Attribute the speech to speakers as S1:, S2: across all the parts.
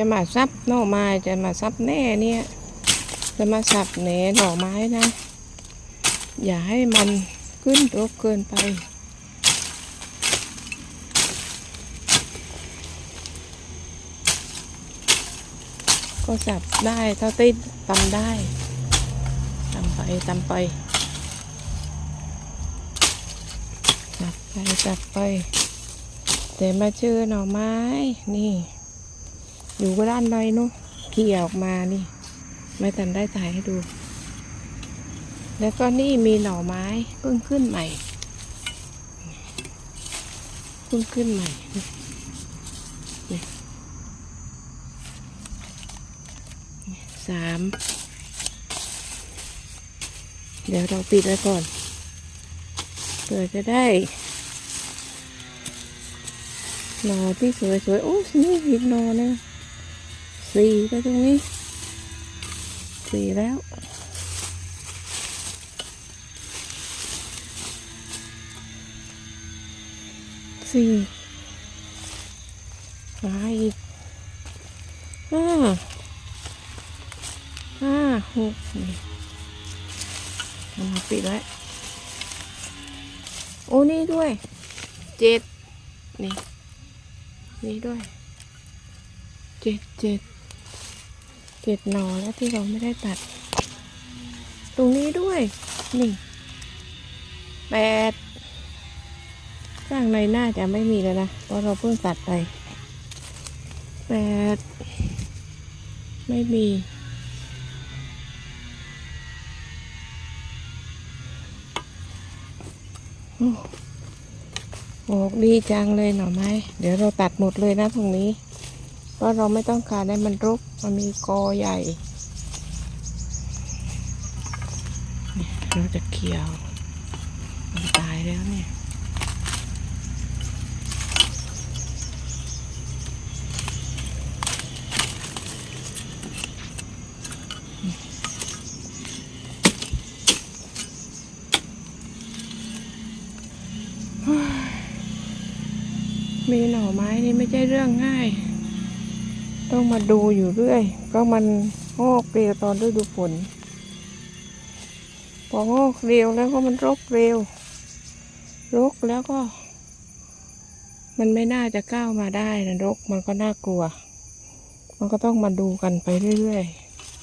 S1: จะมาซับหน่อไม้จะมาซับแน่เนี่ย จะมาสับแหน่หน่อไม้นะ อย่าให้มันขึ้นรกเกินไป ก็สับได้เท่าที่ตำได้ตำไปตำไปสับไปสับไปแต่มาเจอหน่อไม้นี่ อยู่ก็ด้านใดเนาะเขี่ยออกมานี่ ไม่ทันได้ถ่ายให้ดู แล้วก็นี่มีหน่อไม้เพิ่งขึ้นใหม่เพิ่งขึ้นใหม่นี่สามเดี๋ยวเราปิดไว้ก่อนเผื่อจะได้หนอที่สวยๆโอ้นี่อีกหนอนะ สี่ไปตรงนี้สี่แล้วสี่มาอีกห้าห้าหกนี่มาปิดไว้วโอ้นี่ด้วยเจ็ดนี่นี่ด้วยเจ็ดเจ็ด เจ็ดหนอแล้วที่เราไม่ได้ตัด ตรงนี้ด้วย นี่แปดข้างในน่าจะไม่มีแล้วนะเพราะเราเพิ่งตัดไปแปดไม่มีโอ้โอ้ดีจังเลยหน่อไม้ เดี๋ยวเราตัดหมดเลยนะตรงนี้ เพราะเราไม่ต้องการให้มันรก มันมีกอใหญ่เราจะเกี่ยวมันตายแล้วเนี่ยมีหน่อไม้นี่ไม่ใช่เรื่องง่าย ต้องมาดูอยู่เรื่อยเพราะมันงอกเร็วตอนฤดูฝน พองอกเร็วแล้วก็มันรกเร็ว รกแล้วก็ มันไม่น่าจะก้าวมาได้นะรกมันก็น่ากลัว มันก็ต้องมาดูกันไปเรื่อย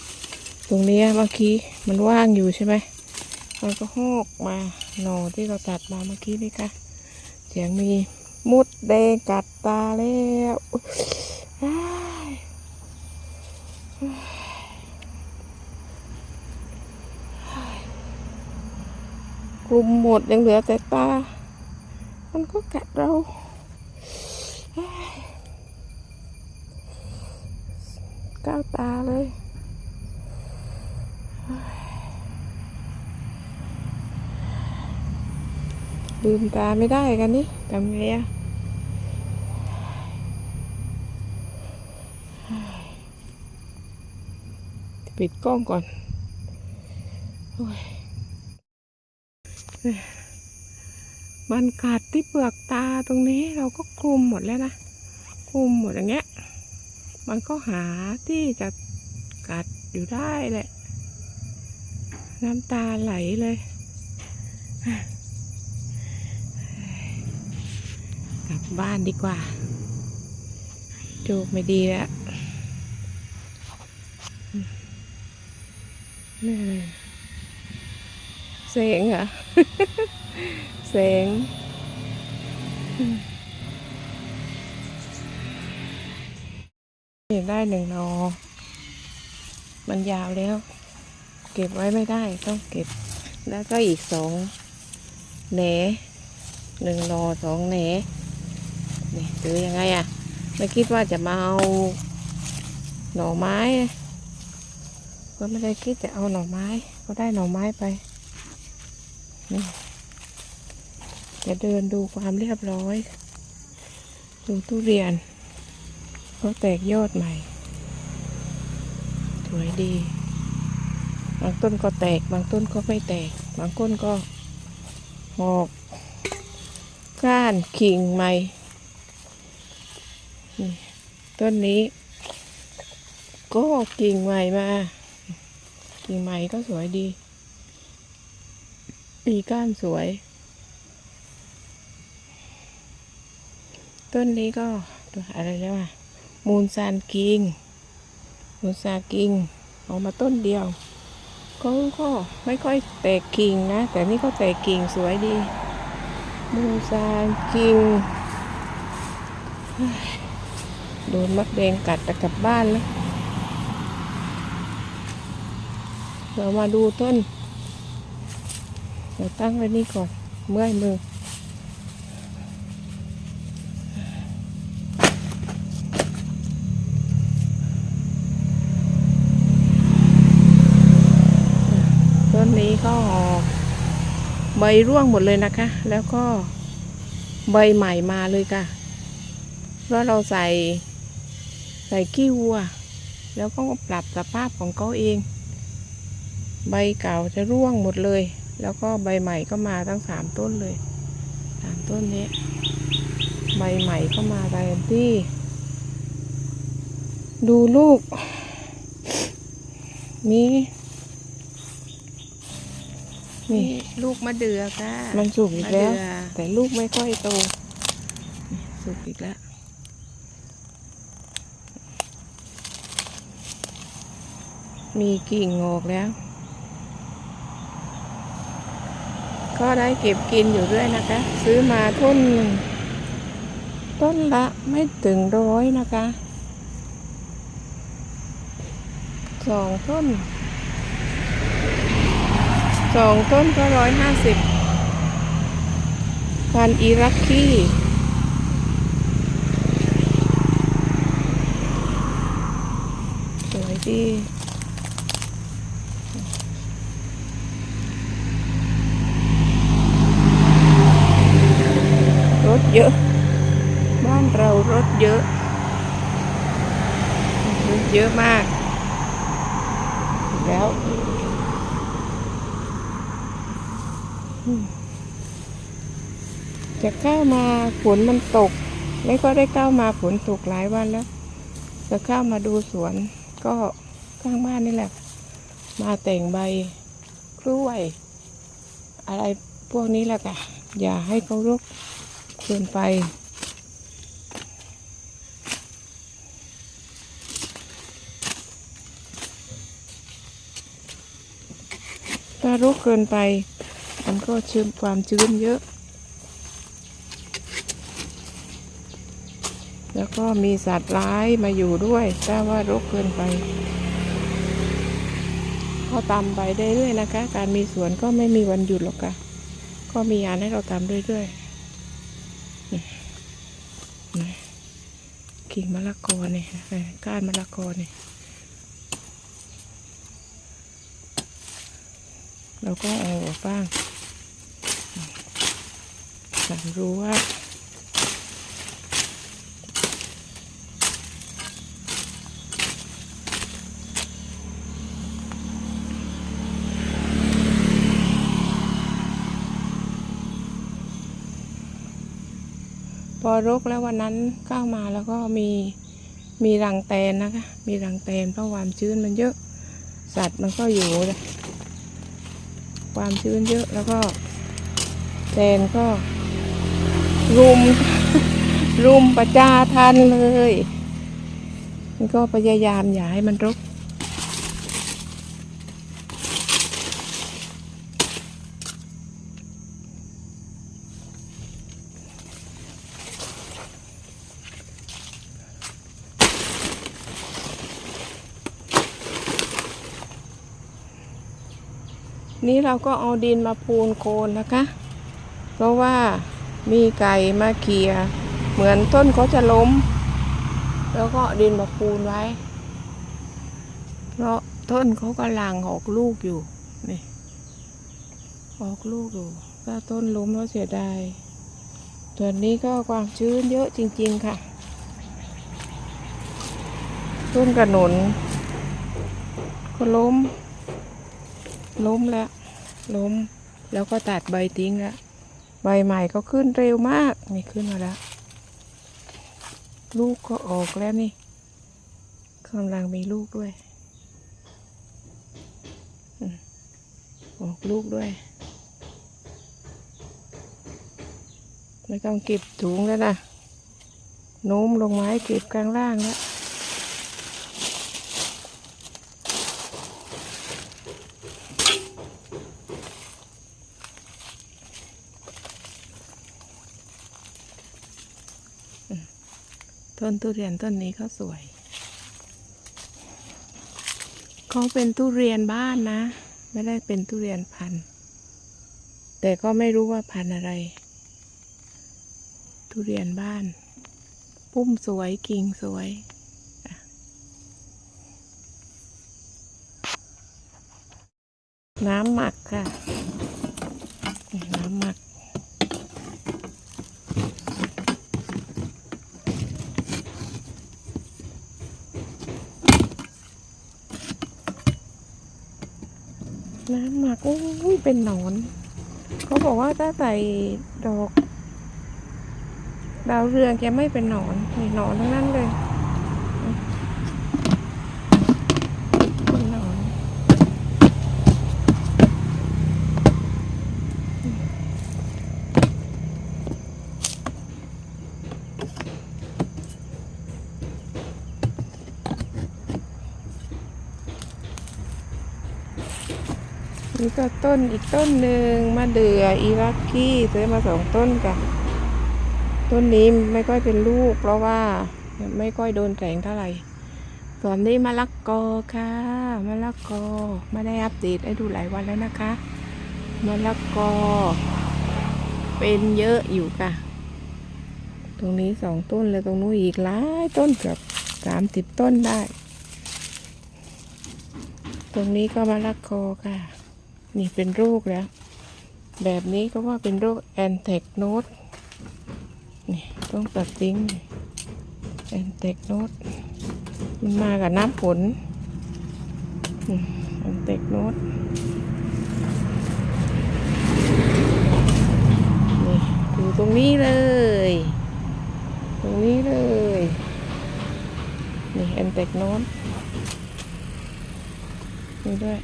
S1: ๆ ตรงนี้เมื่อกี้มันว่างอยู่ใช่ไหม มันก็หอกมาหน่อที่เราตัดมาเมื่อกี้นี่ค่ะ เสียงมีมุดแดงกัดตาแล้ว กลุ่มหมดยังเหลือแต่ตา มันก็กัดเราก้าวตาเลยลืมตาไม่ได้กันนี่ทำไงอะ ปิดกล้องก่อนอมันกัดที่เปลือกตาตรงนี้เราก็คลุมหมดแล้วนะ คลุมหมดอย่างเงี้ย มันก็หาที่จะกัดอยู่ได้แหละ น้ำตาไหลเลยกลับบ้านดีกว่าโจกไม่ดีแล้ว นี่อะไรเสงเหรอเสียงนี่ได้หนึ่งนอ มันยาวแล้ว เก็บไว้ไม่ได้ต้องเก็บ แล้วก็อีกสองแหนหนึ่งนอสองแหนนี่หรือยังไงอะไม่คิดว่าจะมาเอาหน่อไม้ ก็ไม่ได้คิดจะเอาหน่อไม้ ก็ได้หน่อไม้ไปนี่จะเดินดูความเรียบร้อย ดูทุเรียนก็แตกยอดใหม่ สวยดี บางต้นก็แตก บางต้นก็ไม่แตก บางต้นก็หอกก้านขิงใหม่นี่ต้นนี้ ก็กิ่งใหม่มา กิ่งใหม่ก็สวยดีปีก้านสวย ต้นนี้ก็ตัวอะไรแล้วอะ มูลซานกิง มูลซานกิงออกมาต้นเดียวก็ก็ไม่ค่อยแตกกิ่งนะ แต่นี่ก็แตกกิ่งสวยดี มูลซานกิงโดนมัดแดงกัดจะกลับบ้านแล้ว เรามาดูต้น เดี๋ยวตั้งไว้นี่ก่อน เมื่อยมือ ต้นนี้ก็ออกใบร่วงหมดเลยนะคะ แล้วก็ใบใหม่มาเลยค่ะ เพราะเราใส่ใส่ขี้วัว แล้วก็ปรับสภาพของเขาเอง ใบเก่าจะร่วงหมดเลย แล้วก็ใบใหม่ก็มาทั้งสามต้นเลยสามต้นนี้ ใบใหม่ก็มาแทนที่ ดูลูก นี่นี่
S2: ลูกมะเดือค่ะ
S1: มันสุกอีกแล้ว
S2: มะเดือ
S1: แต่ลูกไม่ค่อยโตนี่สุกอีกแล้ว มีกิ่งงอกแล้ว ก็ได้เก็บกินอยู่ด้วยนะคะ ซื้อมาต้นหนึ่งต้นละไม่ถึงร้อยนะคะสองต้นสองต้นก็ร้อยห้าสิบพันอิรักกี้สวยดีรถเยอะ บ้าน เยอะ เยอะมากแล้วจะเข้ามาฝนมันตก ไม่ก็ได้เข้ามาฝนตกหลายวันแล้ว จะเข้ามาดูสวน ก็ข้างบ้านนี่แหละ มาแต่งใบกล้วย อะไรพวกนี้แหละค่ะ อย่าให้เขารกเกินไป รกเกินไป มันก็ชื้นความชื้นเยอะ แล้วก็มีสัตว์ร้ายมาอยู่ด้วยถ้าว่ารกเกินไปก็ตามไปได้เรื่อยนะคะ การมีสวนก็ไม่มีวันหยุดหรอกค่ะ ก็มีงานให้เราทำเรื่อยๆนี่นี่กิ่งมะละกอเนี่ยก้านมะละกอเนี่ย เราก็เอาออกบ้างสันรู้ว่าพอรกแล้ววันนั้นก้าวมาแล้วก็มีมีรังแตนนะคะ มีรังแตนเพราะความชื้นมันเยอะ สัตว์มันก็อยู่ ความชื้นเยอะแล้วก็แตนก็รุม รุมประจาทันเลยก็พยายามอย่าให้มันรก นี้เราก็เอาดินมาปูนโคนนะคะ เพราะว่ามีไก่มาเขี่ยเหมือนต้นเขาจะล้ม แล้วก็ดินมาปูนไว้ เพราะต้นเขากำลังออกลูกอยู่นี่ออกลูกอยู่ถ้าต้นล้มแล้วเสียดายส่วนนี้ก็ความชื้นเยอะจริง ๆ ค่ะ ต้นกระหนุนก็ล้ม ล้มแล้วล้มแล้วก็ตัดใบทิ้งแล้วใบใหม่ก็ขึ้นเร็วมากนี่ขึ้นมาแล้ว ลูกก็ออกแล้วนี่กำลังมีลูกด้วยอืมอกลูกด้วย ไม่ต้องเก็บถุงแล้วนะโน้มลงไม้เก็บกลางล่างแล้ว ต้นทุเรียนต้นนี้เขาสวย เขาเป็นทุเรียนบ้านนะ ไม่ได้เป็นทุเรียนพันธุ์ แต่ก็ไม่รู้ว่าพันธุ์อะไร ทุเรียนบ้าน ปุ้มสวยกิ่งสวยน้ำหมักค่ะนี่น้ำหมัก น้ำ หมักอุ้ยเป็นหนอน เขาบอกว่าถ้าใส่ดอก ดาวเรืองแกไม่เป็นหนอนมีหนอนทั้งนั้นเลยเป็นหนอน นี่ก็ต้นอีกต้นหนึ่งมะเดื่ออีรักกี้ซื้อมาสองต้นกันต้นนี้ไม่ค่อยเป็นลูก เพราะว่าไม่ค่อยโดนแสงเท่าไหร่ ส่วนนี้มะละกอค่ะมะละกอไม่ได้อัปเดตให้ดูหลายวันแล้วนะคะมะละกอ เป็นเยอะอยู่ค่ะ ตรงนี้สองต้นเลยตรงนู้นอีกหลายต้นเกือบสามสิบต้นได้ ตรงนี้ก็มะละกอค่ะ นี่เป็นโรคแล้ว แบบนี้ก็ว่าเป็นโรคแอนเทคโนดนี่ต้องตัดทิ้งแอนเทคโนดมันมากับน้ำฝนแอนเทคโนดนี่อยู่ตรงนี้เลย ตรงนี้เลย นี่แอนเทคโนดนี่ด้วย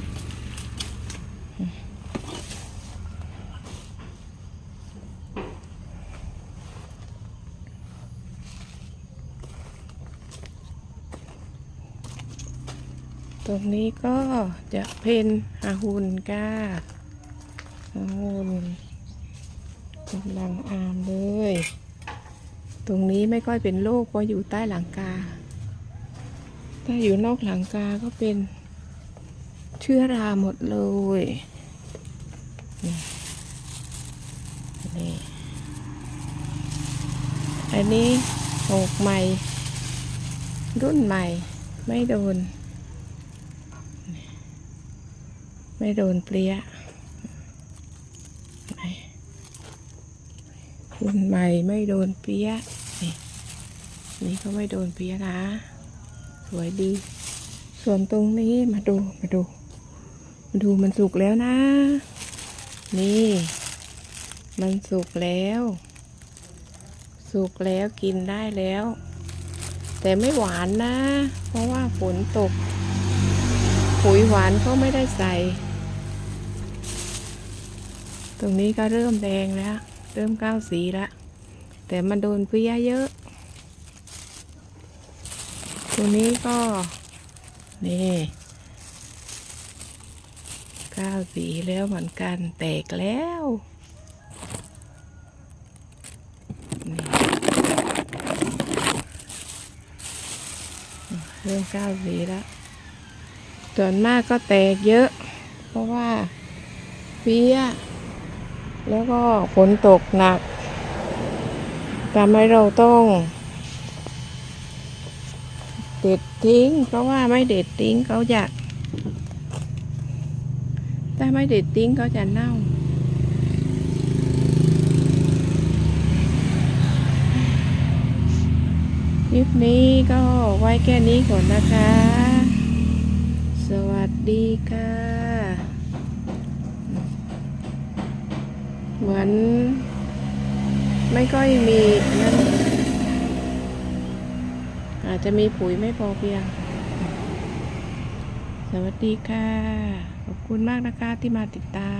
S1: ตรงนี้ก็จะเป็นอาหุนก้าอาหุนกำลังอามเลย ตรงนี้ไม่ค่อยเป็นโรคเพราะอยู่ใต้หลังกา ถ้าอยู่นอกหลังกาก็เป็นเชื้อราหมดเลยนี่นี่อันนี้หกใหม่ รุ่นใหม่ไม่โดน ไม่โดนเปรี้ยไหนรุ่นใหม่ไม่โดนเปรี้ยนี่นี่ก็ไม่โดนเปรี้ยนะ สวยดี ส่วนตรงนี้มาดูมาดู มาดูมันสุกแล้วนะ นี่ มันสุกแล้ว สุกแล้วกินได้แล้ว แต่ไม่หวานนะ เพราะว่าฝนตก ปุ๋ยหวานก็ไม่ได้ใส่ ตรงนี้ก็เริ่มแดงแล้ว เริ่มก้าวสีแล้ว แต่มันโดนเพลี้ยเยอะ ตรงนี้ก็ นี่ก้าวสีแล้วเหมือนกันแตกแล้วเริ่มก้าวสีแล้ว ส่วนมากก็แตกเยอะ เพราะว่าเพี้ย แล้วก็ฝนตกหนักทำให้เราต้องเด็ดทิ้ง เพราะว่าไม่เด็ดทิ้งเขาจะถ้าไม่เด็ดทิ้งเขาจะเน่าคลิปนี้ก็ไว้แค่นี้ก่อนนะคะ สวัสดีค่ะ เหมือน ไม่ค่อยมีนั่นอาจจะมีปุ๋ยไม่พอเพียง สวัสดีค่ะ ขอบคุณมากนะคะที่มาติดตาม